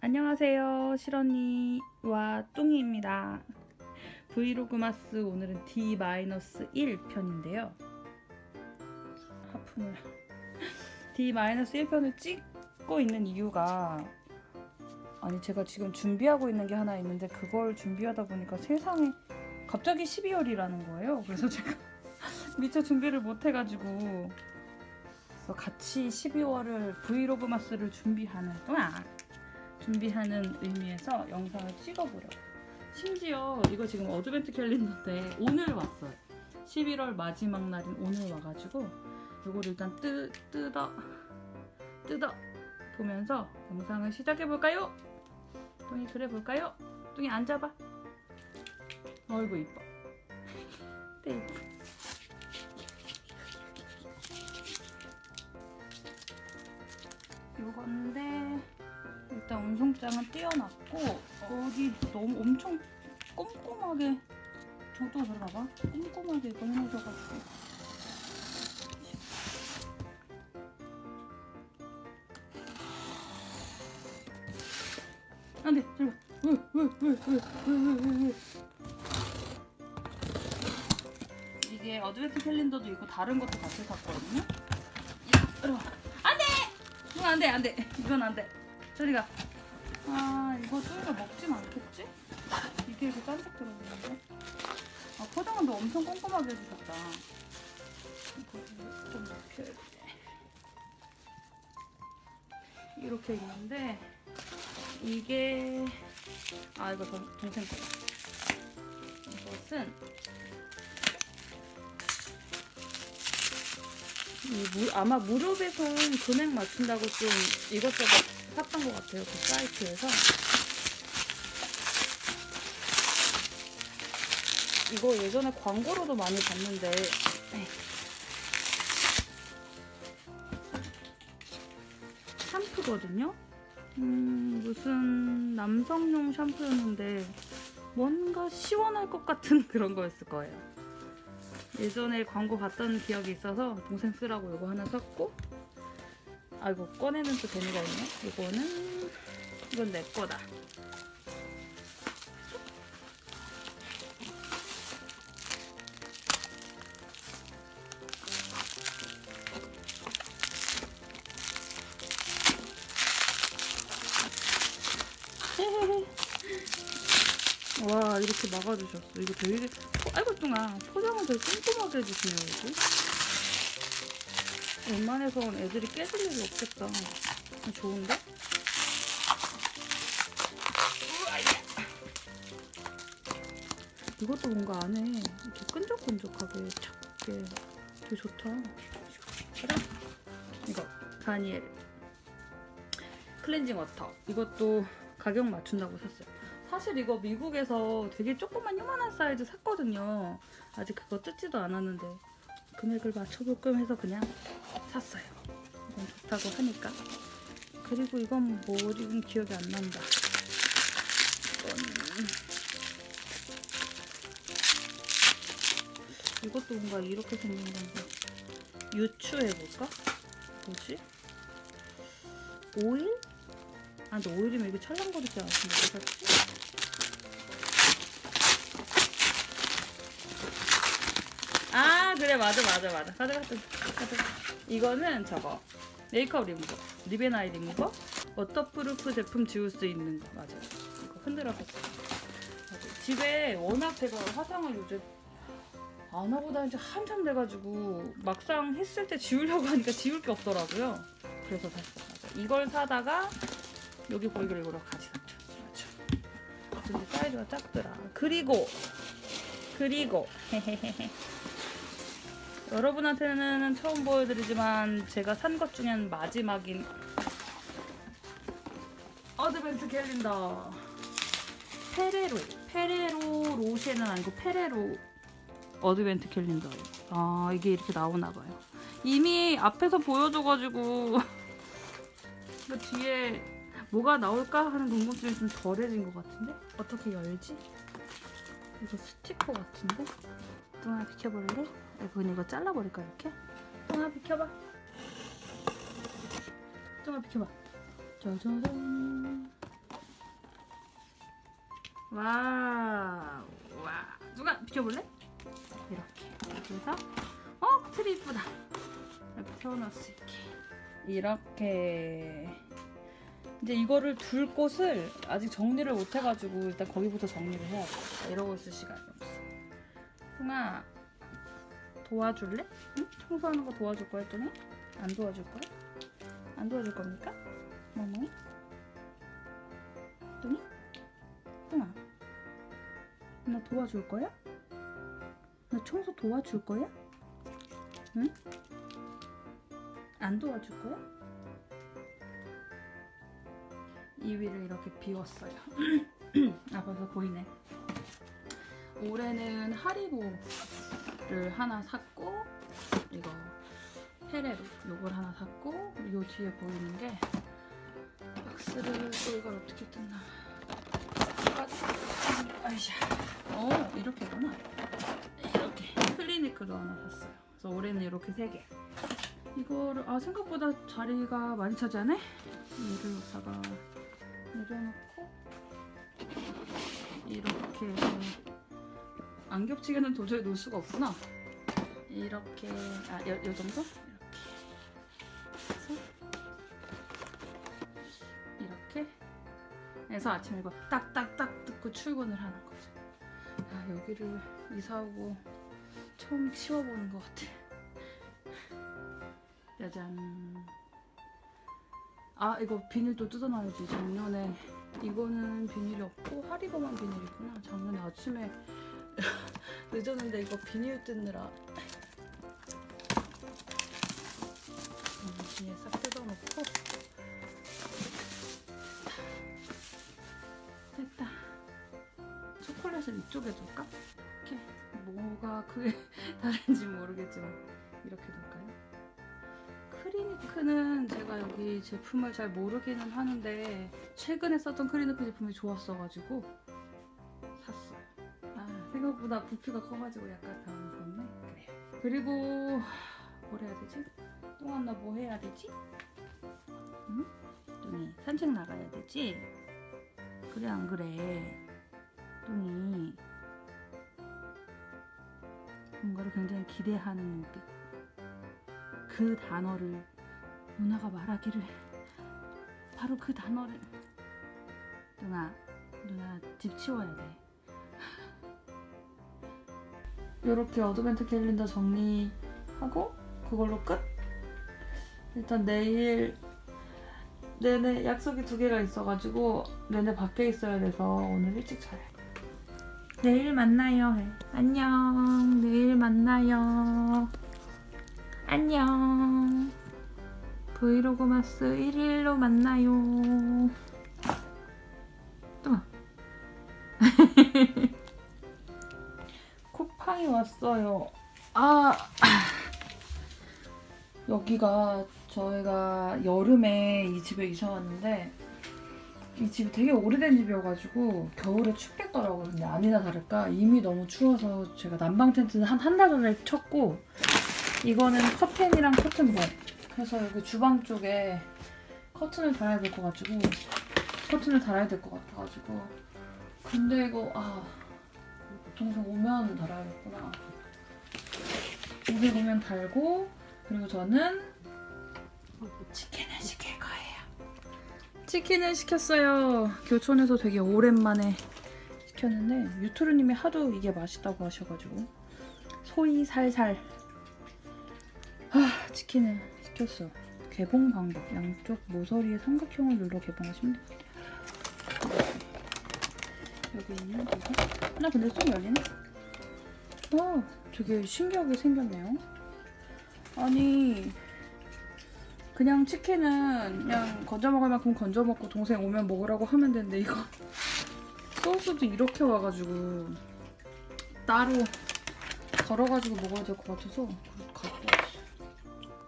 안녕하세요. 실언니와 뚱이입니다. 브이로그마스 오늘은 D-1 편인데요. 하품을 D-1 편을 찍고 있는 이유가 아니 제가 지금 준비하고 있는 게 하나 있는데 그걸 준비하다 보니까 세상에 갑자기 12월이라는 거예요. 그래서 제가 미처 준비를 못 해가지고 그래서 같이 12월을 브이로그 마스를 준비하는 동안 준비하는 의미에서 영상을 찍어보려고. 심지어 이거 지금 어드벤트 캘린더인데 오늘 왔어요. 11월 마지막 날인 오늘 와가지고 이거를 일단 뜨, 뜯어 뜯어 보면서 영상을 시작해볼까요? 뚱이 그래 볼까요? 뚱이 앉아봐. 어이구 이뻐. 네. 요 건데 일단 운송장은 띄워놨고 어디 너무 엄청 꼼꼼하게 저도 들어봐. 꼼꼼하게 이거 해놓으셔가지고. 안돼 들어 이게 어드벤트 캘린더도 있고 다른 것도 같이 샀거든요. 안돼 이건 안 돼 안 돼. 이건 안 돼. 저리 가. 아 이거 저희가 먹진 않겠지? 이게 이렇게 짠색 들어있는데. 아 포장은 너 엄청 꼼꼼하게 해주셨다. 이거 좀돼 이렇게 있는데 이게 아 이거 동, 동생 거다 이것은 무, 아마 무료 배송 금액 맞춘다고 좀 이것저것 샀던 것 같아요. 그 사이트에서. 이거 예전에 광고로도 많이 봤는데 샴푸거든요. 음, 무슨 남성용 샴푸였는데 뭔가 시원할 것 같은 그런 거였을 거예요. 예전에 광고 봤던 기억이 있어서 동생 쓰라고 이거 하나 샀고 아 이거 꺼내는 또 재미가 있네. 이거는 이건 내 거다 와 이렇게 막아주셨어. 이거 되게 어, 아이고 뚱아 포장을 되게 꼼꼼하게 해주시네요 여기 웬만해선 애들이 깨질 일이 없겠다. 좋은데? 이것도 뭔가 안에 이렇게 끈적끈적하게 작게 되게 좋다. 그래? 이거 다니엘. 클렌징 워터. 이것도 가격 맞춘다고 샀어요 사실 이거 미국에서 되게 조그만 요만한 사이즈 샀거든요 아직 그거 뜯지도 않았는데 금액을 맞춰볼 겸 해서 그냥 샀어요 이건 좋다고 하니까 그리고 이건 뭐 지금 기억이 안 난다 이것도 뭔가 이렇게 생긴 건데 유추해볼까? 뭐지? 오일? 아 근데 오일이면 이게 찰랑거리지 않았는데 아 그래 맞아 맞아 맞아. 가져가 가져가 이거는 저거. 메이크업 리무버. 리베나이 리무버? 워터프루프 제품 지울 수 있는 거. 맞아요 이거 흔들어서 맞아요. 집에 워낙 제가 화장을 요즘 안 하고 다니지 한참 돼가지고 막상 했을 때 지우려고 하니까 지울 게 없더라고요. 그래서 샀어. 맞아. 이걸 사다가 여기 보이기를 이거랑 같이 샀죠. 맞아 근데 사이즈가 작더라. 그리고 그리고 여러분한테는 처음 보여드리지만 제가 산 것 중엔 마지막인 어드벤트 캘린더 페레로 페레로 로쉐는 아니고 페레로 어드벤트 캘린더예요 아 이게 이렇게 나오나봐요 이미 앞에서 보여줘가지고 그 뒤에 뭐가 나올까 하는 궁금증이 좀 덜해진 것 같은데 어떻게 열지? 이거 스티커 같은데? 뚱아 비켜볼래? 이거 이거 잘라버릴까 이렇게? 뚱아 비켜봐 뚱아 비켜봐. 짜자잔. 와우. 와. 누가 비켜볼래? 이렇게. 해서 어 트리 이쁘다. 이렇게 세워놓을 수 있게. 이렇게. 이제 이거를 둘 곳을 아직 정리를 못 해가지고 일단 거기부터 정리를 해야 돼. 이러고 있을 시간이 없어. 뚱아 도와줄래? 응? 청소하는 거 도와줄 거야, 뚱이? 안 도와줄 거야? 안 도와줄 겁니까? 멍멍이? 뚱이? 뚱아 나 도와줄 거야? 나 청소 도와줄 거야? 응? 안 도와줄 거야? 이 위를 이렇게 비웠어요. 아 벌써 보이네. 올해는 하리보 를 하나 샀고 이거 페레로 요걸 하나 샀고 요 뒤에 보이는 게 박스를 또 이걸 어떻게 뜯나. 아이샤 어 이렇게구나. 이렇게 클리니크도 하나 샀어요. 그래서 올해는 이렇게 세개. 이거를 아 생각보다 자리가 많이 차지하네? 얘를 여기다가 내려놓고 이렇게 안 겹치게는 도저히 놓을 수가 없구나 이렇게 아, 요, 요 정도? 이렇게 해서 이렇게 해서 아침에 이거 딱딱딱 뜯고 출근을 하는 거죠. 아 여기를 이사 오고 처음 치워보는 것 같아. 짜잔. 아 이거 비닐도 뜯어놔야지. 작년에 이거는 비닐이 없고 하리보만 비닐이구나. 작년에 아침에 늦었는데 이거 비닐 뜯느라 음, 비닐 싹 뜯어놓고 됐다 초콜릿을 이쪽에 둘까? 이렇게 뭐가 그게 다른지 모르겠지만 이렇게 둘까요? 크리니크는 제가 여기 제품을 잘 모르기는 하는데 최근에 썼던 크리니크 제품이 좋았어가지고 생각보다 부피가 커가지고 약간 당황스럽네 그래요 그리고 뭘 해야 되지? 똥안 나뭐 해야 되지? 응? 똥이 산책 나가야 되지? 그래 안 그래? 똥이 뭔가를 굉장히 기대하는 눈빛 그 단어를 누나가 말하기를 바로 그 단어를 뚱아 누나 집 치워야 돼 이렇게 어드벤트 캘린더 정리하고 그걸로 끝 일단 내일 내내 약속이 두 개가 있어가지고 내내 밖에 있어야 돼서 오늘 일찍 자요. 내일 만나요. 해. 안녕. 내일 만나요. 안녕. 브이로그 마스 1일로 만나요. 또. 쿠팡이 왔어요. 아. 여기가 저희가 여름에 이 집에 이사 왔는데 이 집이 되게 오래된 집이어가지고 겨울에 춥겠더라고요. 근데 아니나 다를까 이미 너무 추워서 제가 난방 텐트는 한 한 달 전에 쳤고 이거는 커튼이랑 커튼봉 그래서 여기 주방 쪽에 커튼을 달아야 될 것 같고 커튼을 달아야 될 것 같아가지고 근데 이거 아 동생 오면 달아야겠구나 동생 오면 달고 그리고 저는 치킨을 시킬 거예요. 치킨을 시켰어요. 교촌에서 되게 오랜만에 시켰는데 유투르님이 하도 이게 맛있다고 하셔가지고 소이 살살 아 치킨을 시켰어. 개봉 방법 양쪽 모서리에 삼각형을 눌러 개봉하시면 됩니다. 여기 있는 이거 하나 근데 쏙 열리네. 와 되게 신기하게 생겼네요. 아니 그냥 치킨은 그냥 건져 먹을 만큼 건져 먹고 동생 오면 먹으라고 하면 되는데 이거 소스도 이렇게 와가지고 따로 덜어가지고 먹어야 될 것 같아서 갖고 왔어.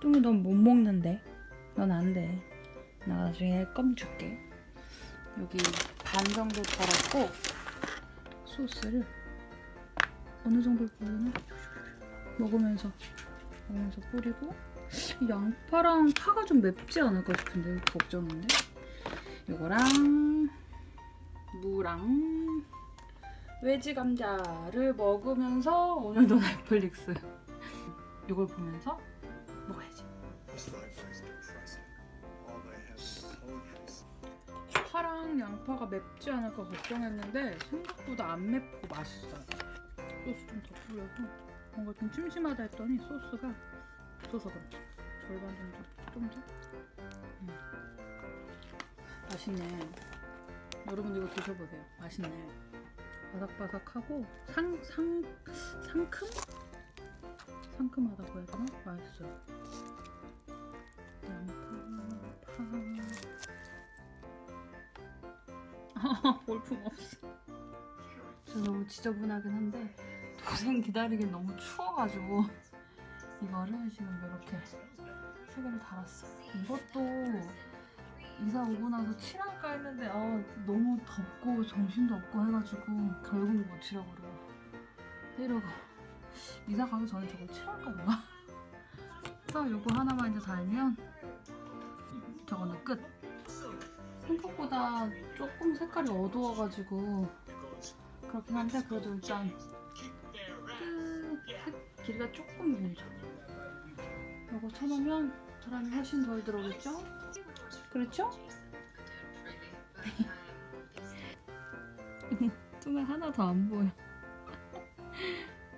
뚱이 넌 못 먹는데 넌 안 돼. 나중에 껌 줄게. 여기 반 정도 덜었고 소스를 어느 정도 뿌리나 먹으면서 먹으면서 뿌리고 이 양파랑 파가 좀 맵지 않을까 싶은데 이거 걱정인데. 이거랑 무랑 외지 감자를 먹으면서 오늘도 넷플릭스. 이걸 보면서 먹어야지. 파랑 양파가 맵지 않을까 걱정했는데 생각보다 안 맵고 맛있어요. 소스 좀 더 뿌려서 뭔가 좀 심심하다 했더니 소스가 없어서 그래. 절반 정도 좀 더. 음. 맛있네. 여러분 이거 드셔보세요. 맛있네. 바삭바삭하고 상, 상, 상큼? 상큼하다고 해야 되나? 맛있어요. 볼품 없어. 저 너무 지저분하긴 한데 동생 기다리긴 너무 추워가지고 이거를 지금 이렇게 세 개를 달았어. 이것도 이사 오고 나서 칠할까 했는데 아, 너무 덥고 정신도 없고 해가지고 결국 못 칠하고 그러고 이러고 이사 가기 전에 저걸 칠할까 내가? 그래서 이거 하나만 이제 달면 저거는 끝. 생각보다 조금 색깔이 어두워가지고 그렇긴 한데 그래도 일단 끝 색- 길이가 조금 길죠. 이거 쳐놓으면 바람이 훨씬 덜 들어오겠죠? 그렇죠? 뚱아 하나 더 안 보여.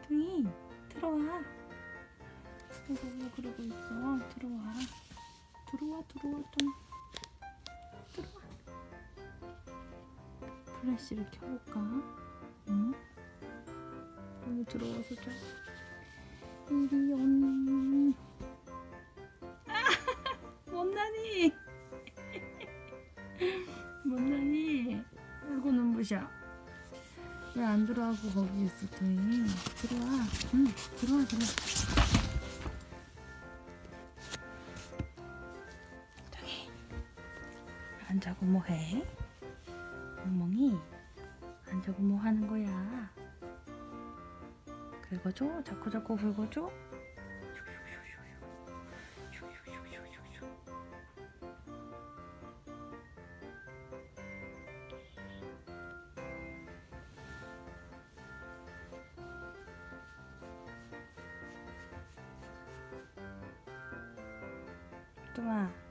뚱이 들어와. 이거 뭐 그러고 있어. 들어와. 들어와 들어와 뚱. 플래시를 켜볼까? 응? 여기 들어와서 자. 이리 온. 아! 못나니. 못나니. 아이고 눈부셔. 왜 안 들어가고 거기 있어, 뚱이? 들어와. 응, 들어와, 들어와. 안 자고 뭐 해? 멍멍이 안 자고 뭐 하는 거야? 긁어줘? 자꾸 자꾸 긁어줘? 뚱아